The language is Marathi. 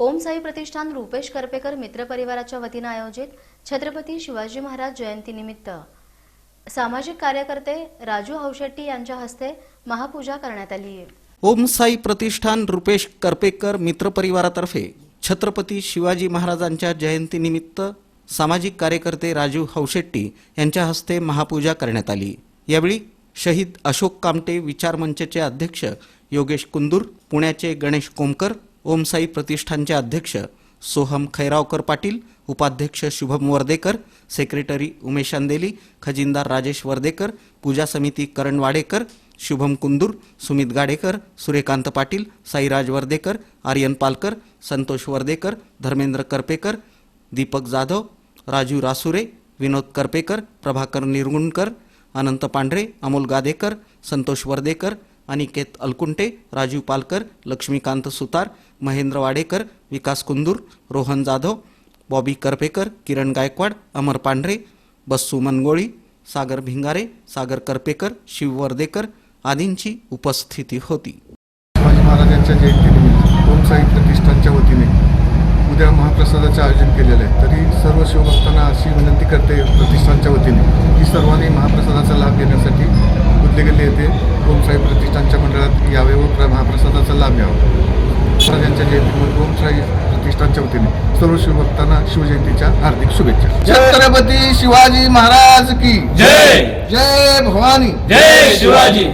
ओम साई प्रतिष्ठान रुपेश करपेकर मित्र परिवाराच्या वतीनं आयोजित छत्रपती शिवाजी महाराज जयंतीनिमित्त सामाजिक कार्यकर्ते राजू हौशेट्टी यांच्या हस्ते महापूजा करण्यात आली आहे. ओम साई प्रतिष्ठान रुपेश करपेकर मित्रपरिवारातर्फे छत्रपती शिवाजी महाराजांच्या जयंतीनिमित्त सामाजिक कार्यकर्ते राजू हौशेट्टी यांच्या हस्ते महापूजा करण्यात आली. यावेळी शहीद अशोक कामटे विचार मंचचे अध्यक्ष योगेश कुंदूर पुण्याचे गणेश कोमकर ओमसाई प्रतिष्ठानचे अध्यक्ष सोहम खैरावकर पाटील उपाध्यक्ष शुभम वर्देकर सेक्रेटरी उमेश अंदेली खजिनदार राजेश वर्देकर पूजा समिती करण वाडेकर शुभम कुंदूर सुमित गाडेकर सूर्यकांत पाटील साईराज वर्देकर आर्यन पालकर संतोष वर्देकर धर्मेंद्र करपेकर दीपक जाधव राजू रासुरे विनोद करपेकर प्रभाकर निरगुणकर अनंत पांढरे अमोल गादेकर संतोष वर्देकर अनिकेत अलकुंटे राजीव पालकर लक्ष्मीकांत सुतार महेंद्र वाडेकर विकास कुंदूर रोहन जाधव बॉबी करपेकर किरण गायकवाड अमर पांढरे बस्सू मनगोळी सागर भिंगारे सागर करपेकर शिव वर्देकर आदींची उपस्थिती होती. शिवाजी महाराजांच्या जयंतीनिमित्त ओम साई प्रतिष्ठानच्या वतीने उद्या महाप्रसादाचे आयोजन केलेलं आहे. तरी सर्व शिवभक्तांना अशी विनंती करते प्रतिष्ठानच्या वतीने की सर्वांनी महाप्रसादाचा गल्ली येथे ओम साई प्रतिष्ठानच्या मंडळात यावे व प्र- महाप्रसादाचा लाभ घ्यावा. महाराजांच्या जयंतीनिमित्त ओम साई प्रतिष्ठानच्या वतीने सर्व शिवभक्तांना शिवजयंतीच्या हार्दिक शुभेच्छा. छत्रपती शिवाजी महाराज की जय! जय भवानी. जय शिवाजी!